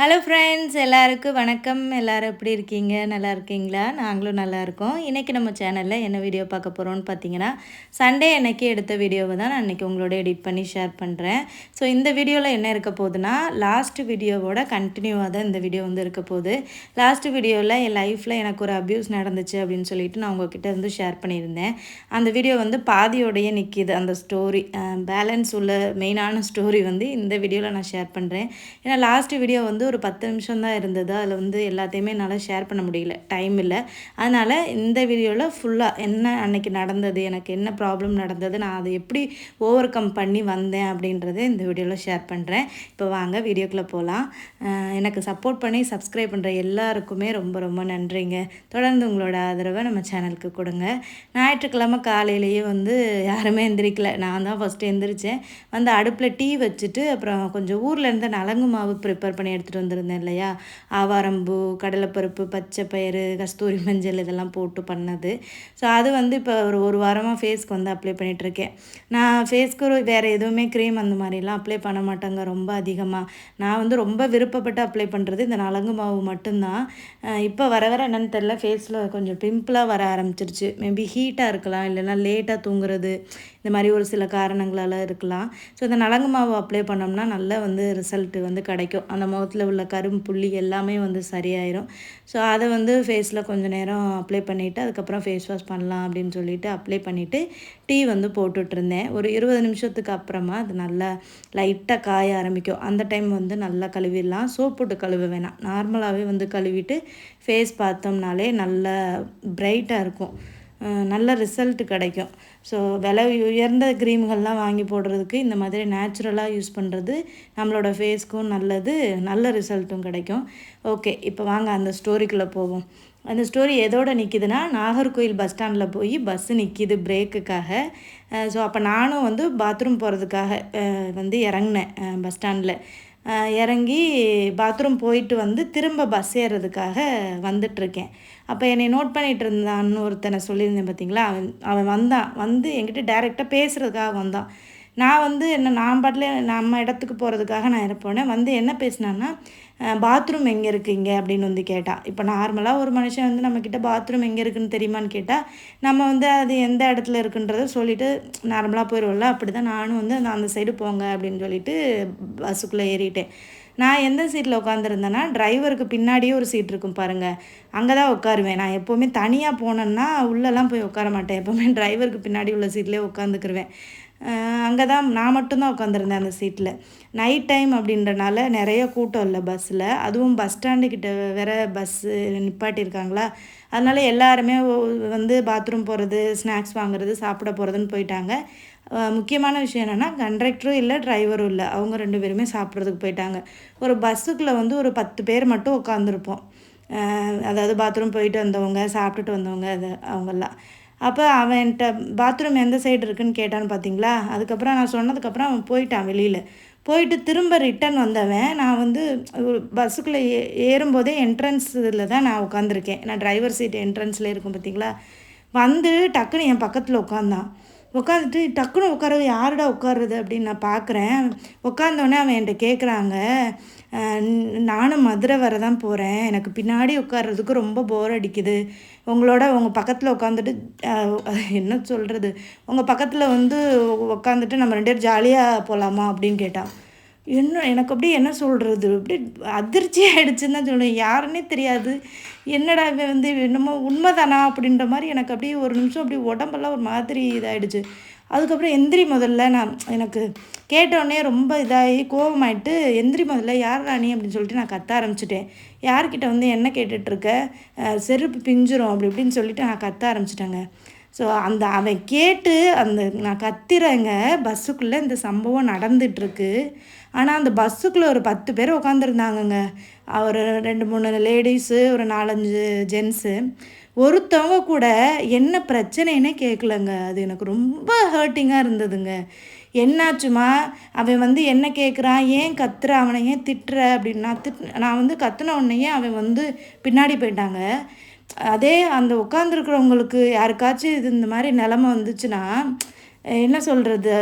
Hello friends எல்லாருக்கும் வணக்கம். எல்லோரும் எப்படி இருக்கீங்க? நல்லா இருக்கீங்களா? நாங்களும் நல்லா இருக்கோம். இன்றைக்கி நம்ம சேனலில் என்ன வீடியோ பார்க்க போகிறோம்னு பார்த்தீங்கன்னா சண்டே அன்னைக்கு எடுத்த வீடியோவை தான் நான் இன்றைக்கி உங்களோட எடிட் பண்ணி ஷேர் பண்ணுறேன் ஸோ இந்த வீடியோவில் என்ன இருக்க போகுதுன்னா லாஸ்ட் வீடியோவோட கண்டினியூவாக தான் இந்த வீடியோ வந்து இருக்க போகுது. லாஸ்ட் வீடியோவில் என் லைஃப்பில் எனக்கு ஒரு அப்யூஸ் நடந்துச்சு அப்படின்னு சொல்லிட்டு நான் உங்ககிட்ட வந்து ஷேர் பண்ணியிருந்தேன். அந்த வீடியோ வந்து பாதியோடையே நிற்கிது அந்த ஸ்டோரி பேலன்ஸ் உள்ள மெயினான ஸ்டோரி வந்து இந்த வீடியோவில் நான் ஷேர் பண்ணுறேன் ஏன்னா லாஸ்ட் வீடியோ வந்து ஒரு பத்து நிமிஷம் தான் இருந்தது. அதில் வந்து எல்லாத்தையுமே என்னால் ஷேர் பண்ண முடியல. டைம் இல்லை. அதனால் இந்த வீடியோவில் ஃபுல்லாக என்ன அன்னைக்கு நடந்தது எனக்கு என்ன ப்ராப்ளம் நடந்தது நான் அதை எப்படி ஓவர் கம் பண்ணி வந்தேன் அப்படின்றத இந்த வீடியோவில் ஷேர் பண்ணுறேன் இப்போ வாங்க வீடியோக்குள்ளே போகலாம் எனக்கு சப்போர்ட் பண்ணி சப்ஸ்கிரைப் பண்ணுற எல்லாருக்குமே ரொம்ப ரொம்ப நன்றிங்க. தொடர்ந்து உங்களோட ஆதரவை நம்ம சேனலுக்கு கொடுங்க. ஞாயிற்றுக்கிழமை காலையிலேயே வந்து யாருமே எந்திரிக்கல. நான் தான் ஃபஸ்ட்டு எந்திரிச்சேன். வந்து அடுப்பில் டீ வச்சுட்டு அப்புறம் கொஞ்சம் ஊர்லேருந்து நலங்கு மாவு ப்ரிப்பேர் பண்ணி எடுத்து எடுத்துகிட்டு வந்திருந்தேன் இல்லையா? ஆவாரம்பூ கடலைப்பருப்பு பச்சை பயிறு கஸ்தூரி மஞ்சள் இதெல்லாம் போட்டு பண்ணது. ஸோ அது வந்து இப்போ ஒரு ஒரு வாரமாக ஃபேஸ்க்கு வந்து அப்ளை பண்ணிகிட்ருக்கேன் நான் ஃபேஸ்க்கு வேறு எதுவுமே க்ரீம் அந்த மாதிரிலாம் அப்ளை பண்ண மாட்டேங்க ரொம்ப அதிகமாக நான் வந்து ரொம்ப விருப்பப்பட்டு அப்ளை பண்ணுறது இந்த நலங்கு மாவு மட்டும்தான். இப்போ வர வர என்னென்னு தெரில ஃபேஸில் கொஞ்சம் பிம்பிளாக வர ஆரம்பிச்சிருச்சு. மேபி ஹீட்டாக இருக்கலாம் இல்லைன்னா லேட்டாக தூங்குறது இந்த மாதிரி ஒரு சில காரணங்களால் இருக்கலாம். ஸோ இந்த நலங்கு மாவு அப்ளை பண்ணோம்னா நல்லா வந்து ரிசல்ட்டு வந்து கிடைக்கும். அந்த முகத்தில் உள்ள கரும் புள்ளி எல்லாமே வந்து சரியாயிரும். ஸோ அதை வந்து ஃபேஸில் கொஞ்சம் நேரம் அப்ளை பண்ணிவிட்டு அதுக்கப்புறம் ஃபேஸ் வாஷ் பண்ணலாம் அப்படின்னு சொல்லிட்டு அப்ளை பண்ணிவிட்டு டீ வந்து போட்டுட்ருந்தேன். ஒரு இருபது நிமிஷத்துக்கு அப்புறமா அது நல்லா லைட்டாக காய ஆரம்பிக்கும். அந்த டைம் வந்து நல்லா கழுவிடலாம். சோப் போட்டு கழுவ வேணாம். நார்மலாகவே வந்து கழுவிட்டு ஃபேஸ் பார்த்தோம்னாலே நல்லா பிரைட்டாக இருக்கும். நல்ல ரிசல்ட் கிடைக்கும். ஸோ விலை உயர்ந்த க்ரீம்கள்லாம் வாங்கி போடுறதுக்கு இந்த மாதிரி நேச்சுரலாக யூஸ் பண்ணுறது நம்மளோட ஃபேஸ்க்கும் நல்லது நல்ல ரிசல்ட்டும் கிடைக்கும். ஓகே இப்போ வாங்க அந்த ஸ்டோரிக்குள்ளே போவோம். அந்த ஸ்டோரி எதோடு நிற்கிதுன்னா நாகர்கோயில் பஸ் ஸ்டாண்டில் போய் பஸ்ஸு நிற்கிது பிரேக்குக்காக ஸோ அப்போ நானும் வந்து பாத்ரூம் போகிறதுக்காக வந்து இறங்கினேன் பஸ் ஸ்டாண்டில் இறங்கி பாத்ரூம் போயிட்டு வந்து திரும்ப பஸ் ஏறுறதுக்காக வந்துட்டுருக்கேன். அப்போ என்னை நோட் பண்ணிகிட்டு இருந்தான்னு ஒருத்தனை சொல்லியிருந்தேன் பார்த்தீங்களா அவன் அவன் வந்தான். வந்து என்கிட்ட டேரெக்டாக பேசுகிறதுக்காக வந்தான். நான் வந்து என்ன நான் பாட்டில் நம்ம இடத்துக்கு போகிறதுக்காக நான் இருப்போனேன் வந்து என்ன பேசினான்னா பாத்ரூம் எங்கே இருக்குங்க? அப்படின்னு வந்து கேட்டால் இப்போ நார்மலாக ஒரு மனுஷன் வந்து நம்மக்கிட்ட பாத்ரூம் எங்கே இருக்குன்னு தெரியுமான்னு கேட்டால் நம்ம வந்து அது எந்த இடத்துல இருக்குன்றத சொல்லிவிட்டு நார்மலாக போயிடுவோம்ல அப்படி தான் நானும் வந்து அந்த சைடு போங்க அப்படின்னு சொல்லிட்டு பஸ்ஸுக்குள்ளே ஏறிட்டேன். நான் எந்த சீட்டில் உட்காந்துருந்தேன்னா டிரைவருக்கு பின்னாடியே ஒரு சீட் இருக்கும் பாருங்கள் அங்கே தான் உட்காருவேன். நான் எப்போவுமே தனியாக போனேன்னா உள்ளெல்லாம் போய் உட்கார மாட்டேன். எப்போவுமே டிரைவருக்கு பின்னாடி உள்ள சீட்லேயே உட்காந்துக்கிருவேன் அங்கே தான் நான் மட்டும்தான் உட்காந்துருந்தேன் அந்த சீட்டில் நைட் டைம் அப்படின்றனால நிறைய கூட்டம் இல்லை பஸ்ஸில் அதுவும் பஸ் ஸ்டாண்டுக்கிட்ட வேற பஸ்ஸு நிப்பாட்டியிருக்காங்களா? அதனால் எல்லாருமே வந்து பாத்ரூம் போகிறது ஸ்நாக்ஸ் வாங்குறது சாப்பிட போகிறதுன்னு போயிட்டாங்க. முக்கியமான விஷயம் என்னென்னா கண்டக்டரும் இல்லை டிரைவரும் இல்லை. அவங்க ரெண்டு பேருமே சாப்பிட்றதுக்கு போயிட்டாங்க. ஒரு பஸ்ஸுக்குள்ளே வந்து ஒரு பத்து பேர் மட்டும் உட்காந்துருப்போம் அதாவது பாத்ரூம் போயிட்டு வந்தவங்க சாப்பிட்டுட்டு வந்தவங்க அது அவங்கெல்லாம். அப்போ அவன்கிட்ட பாத்ரூம் எந்த சைடு இருக்குன்னு கேட்டான்னு பார்த்தீங்களா அதுக்கப்புறம் நான் சொன்னதுக்கப்புறம் அவன் போயிட்டான் வெளியில். போயிட்டு திரும்ப ரிட்டன் வந்தவன் நான் வந்து பஸ்ஸுக்குள்ளே ஏ ஏறும்போதே என்ட்ரன்ஸில் தான் நான் உட்காந்துருக்கேன் நான் டிரைவர் சீட் என்ட்ரன்ஸில் இருக்கும் பார்த்தீங்களா வந்து டக்குன்னு என் பக்கத்தில் உட்காந்தான் உட்காந்துட்டு டக்குன்னு உட்கார யாருடா உட்காருறது? அப்படின்னு நான் பார்க்குறேன் உட்காந்தோடனே அவன் என்கிட்ட கேட்குறாங்க நானும் மதுரை வர தான் போகிறேன் எனக்கு பின்னாடி உட்கார்றதுக்கு ரொம்ப போர் அடிக்குது. உங்களோட உங்கள் பக்கத்தில் உட்காந்துட்டு என்ன சொல்கிறது உங்கள் பக்கத்தில் வந்து உட்காந்துட்டு நம்ம ரெண்டு பேரும் ஜாலியாக போகலாமா அப்படின்னு கேட்டான். என்ன எனக்கு அப்படியே என்ன சொல்கிறது அப்படியே அதிர்ச்சி ஆகிடுச்சுன்னு தான் சொல்லுவேன். யாருன்னே தெரியாது. என்னடா வந்து என்னமோ உண்மைதானா அப்படின்ற மாதிரி எனக்கு அப்படியே ஒரு நிமிஷம் அப்படியே உடம்பெல்லாம் ஒரு மாதிரி இதாகிடுச்சு அதுக்கப்புறம் எந்திரி முதல்ல நான் எனக்கு கேட்டோடனே ரொம்ப இதாகி கோபமாயிட்டு எந்திரி முதல்ல யார் ராணி அப்படின்னு சொல்லிட்டு நான் கத்த ஆரம்பிச்சிட்டேன். யார்கிட்ட வந்து என்ன கேட்டுட்ருக்க செருப்பு பிஞ்சிரும் அப்படி இப்படின்னு சொல்லிட்டு நான் கத்த ஆரம்பிச்சிட்டேங்க. ஸோ அந்த அவன் கேட்டு அந்த நான் கத்திரங்க பஸ்ஸுக்குள்ளே இந்த சம்பவம் நடந்துகிட்ருக்கு ஆனால் அந்த பஸ்ஸுக்குள்ளே ஒரு பத்து பேர் உட்காந்துருந்தாங்கங்க ஒரு ரெண்டு மூணு லேடிஸு ஒரு நாலஞ்சு ஜென்ஸு ஒருத்தவங்க கூட என்ன பிரச்சனைன்னே கேட்கலங்க அது எனக்கு ரொம்ப ஹர்ட்டிங்காக இருந்ததுங்க. என்னாச்சுமா? அவன் வந்து என்ன கேட்குறான் ஏன் கத்துற? அவனை ஏன் திட்டுற? அப்படின்னு நான் திட் நான் வந்து கத்துன உடனேயே அவன் வந்து பின்னாடி போயிட்டாங்க. அதே அந்த உட்காந்துருக்குறவங்களுக்கு யாருக்காச்சும் இது இந்த மாதிரி நிலமை வந்துச்சுன்னா என்ன சொல்கிறது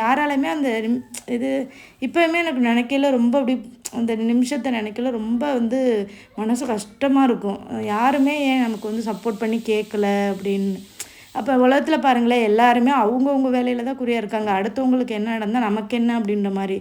யாராலையுமே அந்த இது இப்போயுமே எனக்கு நினைக்கல ரொம்ப அப்படி அந்த நிமிஷத்தை நினைக்கல ரொம்ப வந்து மனசு கஷ்டமாக இருக்கும். யாருமே ஏன் நமக்கு வந்து சப்போர்ட் பண்ணி கேட்கல அப்படின்னு. அப்போ உலகத்தில் பாருங்களேன் எல்லாருமே அவங்கவுங்க வேலையில் தான் குறியாக இருக்காங்க. அடுத்தவங்களுக்கு என்ன நடந்தால் நமக்கு என்ன அப்படின்ற மாதிரி.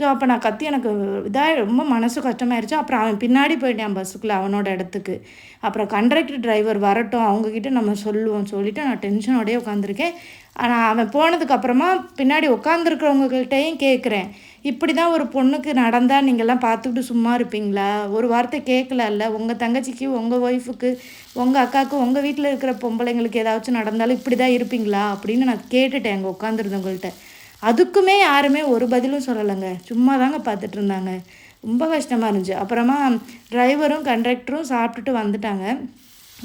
ஸோ அப்போ நான் கத்தி எனக்கு இதாக ரொம்ப மனசு கஷ்டமாயிருச்சு. அப்புறம் அவன் பின்னாடி போயிட்டேன் பஸ்ஸுக்குள்ளே அவனோட இடத்துக்கு. அப்புறம் கண்ட்ரக்டர் டிரைவர் வரட்டும் அவங்கக்கிட்ட நம்ம சொல்லுவோம் சொல்லிவிட்டு நான் டென்ஷனோடய உட்காந்துருக்கேன் ஆனால் அவன் போனதுக்கப்புறமா பின்னாடி உட்காந்துருக்கிறவங்ககிட்டையும் கேட்குறேன் இப்படி தான் ஒரு பொண்ணுக்கு நடந்தால் நீங்கள்லாம் பார்த்துக்கிட்டு சும்மா இருப்பீங்களா? ஒரு வார்த்தை கேட்கலல்ல உங்கள் தங்கச்சிக்கு உங்கள் ஒய்ஃபுக்கு உங்கள் அக்காவுக்கு உங்கள் வீட்டில் இருக்கிற பொம்பளைங்களுக்கு ஏதாச்சும் நடந்தாலும் இப்படி தான் இருப்பீங்களா? அப்படின்னு நான் கேட்டுட்டேன் அங்கே உட்காந்துருந்தவங்கள்ட்ட அதுக்குமே யாருமே ஒரு பதிலும் சொல்லலைங்க. சும்மா தாங்க பார்த்துட்டு இருந்தாங்க ரொம்ப கஷ்டமாக இருந்துச்சு. அப்புறமா டிரைவரும் கண்டக்டரும் சாப்பிட்டுட்டு வந்துட்டாங்க.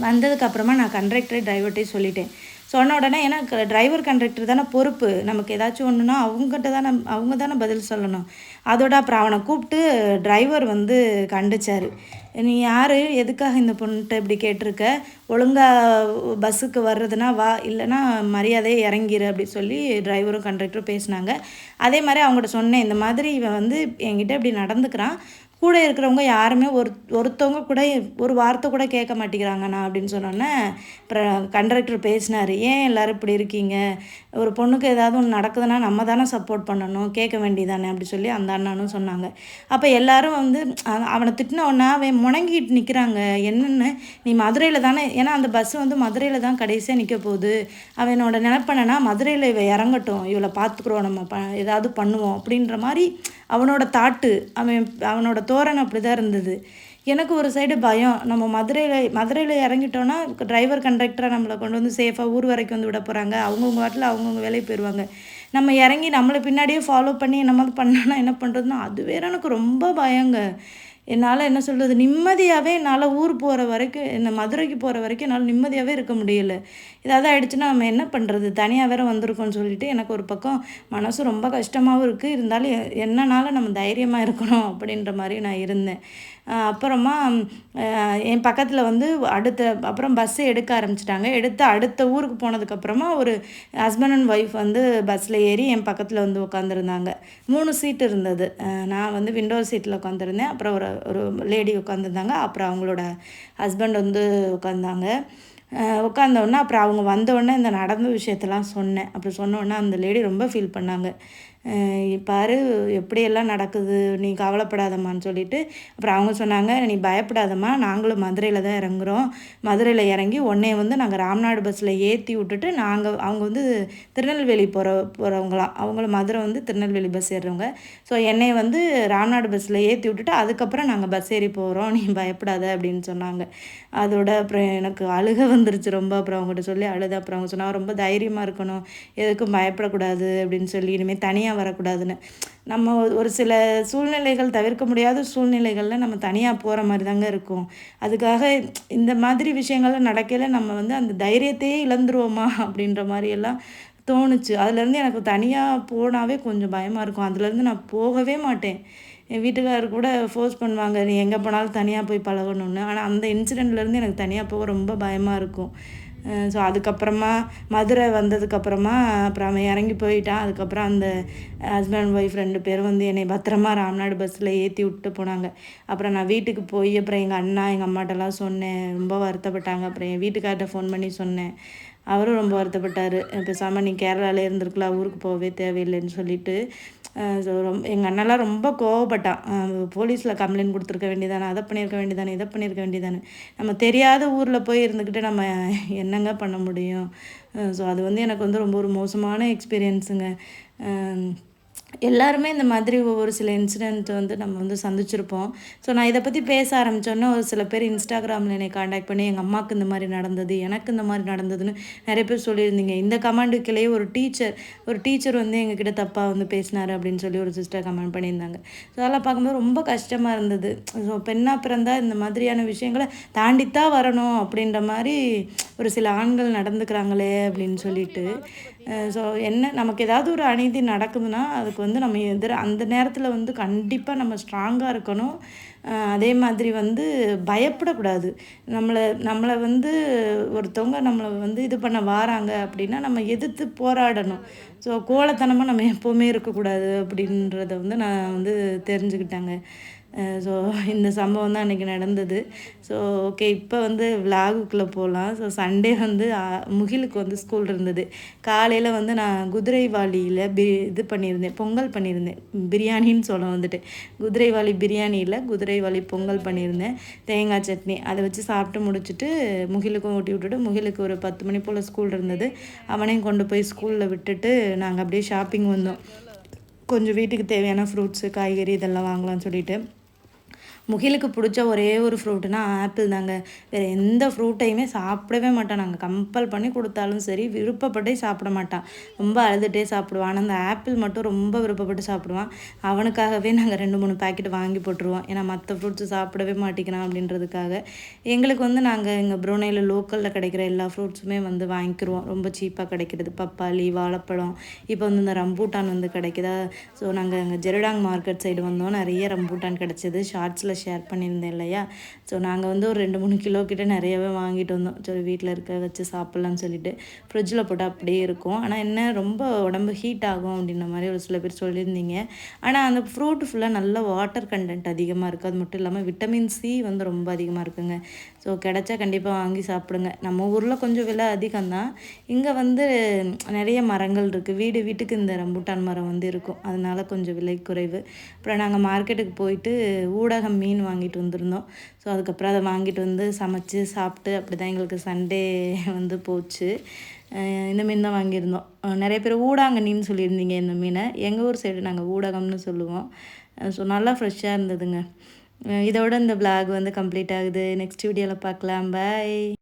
வந்ததுக்கப்புறமா நான் கண்டக்டரை டிரைவர்கிட்டே சொல்லிட்டேன். சொன்ன உடனே ஏன்னா டிரைவர் கண்டக்டர் தானே பொறுப்பு. நமக்கு ஏதாச்சும் ஒன்றுனா அவங்ககிட்ட தானே அவங்க தானே பதில் சொல்லணும். அதோட அப்புறம் அவனை கூப்பிட்டு டிரைவர் வந்து கண்டிச்சார். நீ யார்? எதுக்காக இந்த பொண்ணுகிட்ட இப்படி கேட்டிருக்க? ஒழுங்காக பஸ்ஸுக்கு வர்றதுனா வா இல்லைனா மரியாதையை இறங்கிரு அப்படி சொல்லி டிரைவரும் கண்டக்டரும் பேசினாங்க. அதே மாதிரி அவங்ககிட்ட சொன்னேன் இந்த மாதிரி இவன் வந்து என்கிட்ட இப்படி நடந்துக்கிறான். கூட இருக்கிறவங்க யாருமே ஒரு ஒருத்தவங்க கூட ஒரு வார்த்தை கூட கேட்க மாட்டேங்கிறாங்கண்ணா அப்படின்னு சொன்னோன்னே அப்புறம் கண்டக்டர் பேசினார். ஏன் எல்லோரும் இப்படி இருக்கீங்க? ஒரு பொண்ணுக்கு ஏதாவது ஒன்று நடக்குதுன்னா நம்ம தானே சப்போர்ட் பண்ணணும். கேட்க வேண்டியதானே? அப்படி சொல்லி அந்த அண்ணனும் சொன்னாங்க. அப்போ எல்லாரும் வந்து அவனை திட்டினவொன்னா அவன் முணங்கிட்டு நிற்கிறாங்க என்னென்னு? நீ மதுரையில் தானே? ஏன்னா அந்த பஸ் வந்து மதுரையில் தான் கடைசியாக நிற்க போகுது. அவனோட நினப்பனனா மதுரையில் இவ இறங்கட்டும். இவளை பார்த்துக்குறோம். நம்ம ப ஏதாவது பண்ணுவோம். அப்படின்ற மாதிரி அவனோட தாட்டு அவன் அவனோட தோரணை அப்படி தான் இருந்தது. எனக்கு ஒரு சைடு பயம். நம்ம மதுரையில் மதுரையில் இறங்கிட்டோன்னா டிரைவர் கண்டக்டரை நம்மளை கொண்டு வந்து சேஃபாக ஊர் வரைக்கும் வந்து விட போகிறாங்க அவங்கவுங்க வாட்டில் அவங்கவுங்க வேலைக்கு போயிடுவாங்க நம்ம இறங்கி நம்மளை பின்னாடியே ஃபாலோ பண்ணி என்னமாதிரி பண்ணோன்னா என்ன பண்ணுறதுன்னா அது வேற எனக்கு ரொம்ப பயங்க. என்னால் என்ன சொல்கிறது நிம்மதியாகவே என்னால் ஊர் போகிற வரைக்கும் என்ன மதுரைக்கு போகிற வரைக்கும் என்னால் நிம்மதியாகவே இருக்க முடியல. ஏதாவது ஆகிடுச்சுன்னா நம்ம என்ன பண்ணுறது தனியாக வேறு வந்திருக்கோம்னு சொல்லிட்டு எனக்கு ஒரு பக்கம் மனசு ரொம்ப கஷ்டமாகவும் இருக்குது இருந்தாலும் என்னனால நம்ம தைரியமாக இருக்கணும் அப்படின்ற மாதிரி நான் இருந்தேன். அப்புறமா என் பக்கத்தில் வந்து அடுத்த அப்புறம் பஸ்ஸு எடுக்க ஆரம்பிச்சிட்டாங்க. எடுத்து அடுத்த ஊருக்கு போனதுக்கப்புறமா ஒரு ஹஸ்பண்ட் அண்ட் ஒய்ஃப் வந்து பஸ்ஸில் ஏறி என் பக்கத்தில் வந்து உட்காந்துருந்தாங்க மூணு சீட்டு இருந்தது. நான் வந்து விண்டோ சீட்டில் உட்காந்துருந்தேன் அப்புறம் ஒரு ஒரு லேடி உட்காந்துருந்தாங்க அப்புறம் அவங்களோட ஹஸ்பண்ட் வந்து உட்காந்தாங்க உட்காந்தோடனே அப்புறம் அவங்க வந்தோடனே இந்த நடந்த விஷயத்தெல்லாம் சொன்னேன். அப்புறம் சொன்னோடனே அந்த லேடி ரொம்ப ஃபீல் பண்ணாங்க. பாரு எப்படியெல்லாம் நடக்குது நீ கவலைப்படாதம்மான்னு சொல்லிட்டு அப்புறம் அவங்க சொன்னாங்க நீ பயப்படாதம்மா நாங்களும் மதுரையில் தான் இறங்குறோம். மதுரையில் இறங்கி உடனே வந்து நாங்கள் ராம்நாடு பஸ்ஸில் ஏற்றி விட்டுட்டு நாங்கள் அவங்க வந்து திருநெல்வேலி போகிற போகிறவங்களாம் அவங்களும் மதுரை வந்து திருநெல்வேலி பஸ் ஏறுறவங்க. ஸோ என்னை வந்து ராம்நாடு பஸ்ஸில் ஏற்றி விட்டுட்டு அதுக்கப்புறம் நாங்கள் பஸ் ஏறி போகிறோம் நீ பயப்படாத அப்படின்னு சொன்னாங்க. அதோட அப்புறம் எனக்கு அழுக வந்துருச்சு ரொம்ப. அப்புறம் அவங்ககிட்ட சொல்லி அழுது. அப்புறம் அவங்க சொன்னால் ரொம்ப தைரியமாக இருக்கணும். எதுக்கும் பயப்படக்கூடாது அப்படின்னு சொல்லி இனிமேல் தனியாக தனியாக வரக்கூடாதுன்னு. நம்ம ஒரு சில சூழ்நிலைகள் தவிர்க்க முடியாத சூழ்நிலைகளில் நம்ம தனியாக போகிற மாதிரி தாங்க இருக்கும். அதுக்காக இந்த மாதிரி விஷயங்கள்லாம் நடக்கையில் நம்ம வந்து அந்த தைரியத்தையே இழந்துருவோமா அப்படின்ற மாதிரியெல்லாம் தோணுச்சு. அதுலேருந்து எனக்கு தனியாக போனாவே கொஞ்சம் பயமாக இருக்கும். அதுலேருந்து நான் போகவே மாட்டேன். என் வீட்டுக்காரர் கூட ஃபோர்ஸ் பண்ணுவாங்க நீ எங்கே போனாலும் தனியாக போய் பழகணுன்னு ஆனால் அந்த இன்சிடெண்ட்லேருந்து எனக்கு தனியாக போக ரொம்ப பயமாக இருக்கும். ஸோ அதுக்கப்புறமா மதுரை வந்ததுக்கப்புறமா அப்புறம் அவன் இறங்கி போயிட்டான். அதுக்கப்புறம் அந்த ஹஸ்பண்ட் ஒய்ஃப் ரெண்டு பேரும் வந்து என்னை பத்திரமா ராம்நாடு பஸ்ஸில் ஏற்றி விட்டு போனாங்க. அப்புறம் நான் வீட்டுக்கு போய் அப்புறம் எங்கள் அண்ணா எங்கள் அம்மாட்டெல்லாம் சொன்னேன். ரொம்ப வருத்தப்பட்டாங்க. அப்புறம் என் வீட்டுக்கார்ட்ட ஃபோன் பண்ணி சொன்னேன். அவரும் ரொம்ப வருத்தப்பட்டார். பேசாமல் நீ கேரளாவில் இருந்திருக்கலாம். ஊருக்கு போகவே தேவையில்லைன்னு சொல்லிட்டு ஸோ ரொம்ப எங்கள் அண்ணெல்லாம் ரொம்ப கோவப்பட்டான். போலீஸில் கம்ப்ளைண்ட் கொடுத்துருக்க வேண்டியதானே அதை பண்ணியிருக்க வேண்டியதானே இதை பண்ணியிருக்க வேண்டியதானே. நம்ம தெரியாத ஊரில் போய் இருந்துக்கிட்டு நம்ம என்னங்க பண்ண முடியும்? ஸோ அது வந்து எனக்கு வந்து ரொம்ப ஒரு மோசமான எக்ஸ்பீரியன்ஸுங்க எல்லாருமே இந்த மாதிரி ஒவ்வொரு சில இன்சிடென்ட் வந்து நம்ம வந்து சந்திச்சிருப்போம். ஸோ நான் இதை பற்றி பேச ஆரம்பித்தோன்னே ஒரு சில பேர் இன்ஸ்டாகிராமில் என்னை காண்டாக்ட் பண்ணி எங்கள் அம்மாவுக்கு இந்த மாதிரி நடந்தது எனக்கு இந்த மாதிரி நடந்ததுன்னு நிறைய பேர் சொல்லியிருந்தீங்க. இந்த கமாண்டுக்கிலேயே ஒரு டீச்சர் ஒரு டீச்சர் வந்து எங்ககிட்ட தப்பாக வந்து பேசினார் அப்படின்னு சொல்லி ஒரு சிஸ்டர் கமெண்ட் பண்ணியிருந்தாங்க. ஸோ அதெல்லாம் பார்க்கும்போது ரொம்ப கஷ்டமாக இருந்தது. ஸோ பெண்ணாக பிறந்தால் இந்த மாதிரியான விஷயங்களை தாண்டித்தான் வரணும் அப்படின்ற மாதிரி ஒரு சில ஆண்கள் நடந்துக்கிறாங்களே அப்படின்னு சொல்லிட்டு ஸோ என்ன நமக்கு ஏதாவது ஒரு அநீதி நடக்குதுன்னா அதுக்கு வந்து நம்ம எதிர அந்த நேரத்தில் வந்து கண்டிப்பாக நம்ம ஸ்ட்ராங்காக இருக்கணும். அதே மாதிரி வந்து பயப்படக்கூடாது. நம்மளை நம்மளை வந்து ஒருத்தவங்க நம்மளை வந்து இது பண்ண வாராங்க அப்படின்னா நம்ம எதிர்த்து போராடணும். ஸோ கோலத்தனமாக நம்ம எப்போவுமே இருக்கக்கூடாது அப்படின்றத வந்து நான் வந்து தெரிஞ்சுக்கிட்டாங்க. ஸோ இந்த சம்பவம் தான் அன்றைக்கி நடந்தது. ஸோ ஓகே இப்போ வந்து விலாகுக்குள்ளே போகலாம் ஸோ சண்டே வந்து முகிலுக்கு வந்து ஸ்கூல் இருந்தது. காலையில் வந்து நான் குதிரைவாளியில் பி இது பண்ணியிருந்தேன் பொங்கல் பண்ணியிருந்தேன். பிரியாணின்னு சொல்ல வந்துட்டு. குதிரைவாளி பிரியாணியில் குதிரைவாளி பொங்கல் பண்ணியிருந்தேன். தேங்காய் சட்னி அதை வச்சு சாப்பிட்டு முடிச்சுட்டு முகிலுக்கும் ஊட்டி விட்டுட்டு முகிலுக்கு ஒரு பத்து மணி போல் ஸ்கூல் இருந்தது. அவனையும் கொண்டு போய் ஸ்கூலில் விட்டுட்டு நாங்கள் அப்படியே ஷாப்பிங் வந்தோம். கொஞ்சம் வீட்டுக்கு தேவையான ஃப்ரூட்ஸு காய்கறி இதெல்லாம் வாங்கலாம்னு சொல்லிட்டு. முகிலுக்கு பிடிச்ச ஒரே ஒரு ஃப்ரூட்டுனா ஆப்பிள் தாங்க. வேறு எந்த ஃப்ரூட்டையுமே சாப்பிடவே மாட்டான். நாங்கள் கம்பல் பண்ணி கொடுத்தாலும் சரி விருப்பப்பட்டே சாப்பிட மாட்டான். ரொம்ப அழுதுகிட்டே சாப்பிடுவான். ஆனால் அந்த ஆப்பிள் மட்டும் ரொம்ப விருப்பப்பட்டு சாப்பிடுவான். அவனுக்காகவே நாங்கள் ரெண்டு மூணு பேக்கெட் வாங்கி போட்டுருவோம். ஏன்னா மற்ற ஃப்ரூட்ஸு சாப்பிடவே மாட்டேங்கிறான் அப்படின்றதுக்காக. எங்களுக்கு வந்து நாங்கள் எங்கள் ப்ரோனையில் லோக்கலில் கிடைக்கிற எல்லா ஃப்ரூட்ஸுமே வந்து வாங்கிக்கிறோம் ரொம்ப சீப்பாக கிடைக்கிறது. பப்பாளி வாழைப்பழம். இப்போ வந்து இந்த ரம்பூட்டான் வந்து கிடைக்குதா? ஸோ நாங்கள் எங்கள் ஜெருடாங் மார்க்கெட் சைடு வந்தோம். நிறைய ரம்பூட்டான் கிடச்சிது. ஷார்ட்ஸில் ஷேர் பண்ணியிருந்தேன் இல்லையா? ஸோ நாங்கள் வந்து ஒரு ரெண்டு மூணு கிலோ கிட்ட நிறையவே வாங்கிட்டு வந்தோம். சரி வீட்டில் இருக்க வச்சு சாப்பிட்லான்னு சொல்லிட்டு. ஃப்ரிட்ஜில் போட்டால் அப்படியே இருக்கும். ஆனால் என்ன ரொம்ப உடம்பு ஹீட் ஆகும் அப்படின்ற மாதிரி ஒரு சில பேர் சொல்லியிருந்தீங்க. ஆனால் அந்த ஃப்ரூட் ஃபுல்லாக நல்ல வாட்டர் கண்டென்ட் அதிகமாக இருக்குது அது மட்டும் இல்லாமல் விட்டமின் சி வந்து ரொம்ப அதிகமாக இருக்குங்க. ஸோ கிடச்சா கண்டிப்பாக வாங்கி சாப்பிடுங்க. நம்ம ஊரில் கொஞ்சம் விலை அதிகம்தான். இங்கே வந்து நிறைய மரங்கள் இருக்குது வீடு வீட்டுக்கு இந்த ரம்புட்டான் மரம் வந்து இருக்கும். அதனால் கொஞ்சம் விலை குறைவு. அப்புறம் நாங்கள் மார்க்கெட்டுக்கு போயிட்டு ஊடகம் மீன் வாங்கிட்டு வந்திருந்தோம். ஸோ அதுக்கப்புறம் அதை வாங்கிட்டு வந்து சமைச்சு சாப்பிட்டு அப்படி தான் எங்களுக்கு சண்டே வந்து போச்சு. இந்த மீன் தான் வாங்கியிருந்தோம். நிறைய பேர் ஊடாங்கண்ணின்னு சொல்லியிருந்தீங்க இந்த மீனை. எங்கள் ஊர் சைடு நாங்கள் ஊடகம்னு சொல்லுவோம். ஸோ நல்லா ஃப்ரெஷ்ஷாக இருந்ததுங்க. இதோட இந்த பிளாக் வந்து கம்ப்ளீட் ஆகுது. நெக்ஸ்ட் வீடியோவில் பார்க்கலாம். பாய்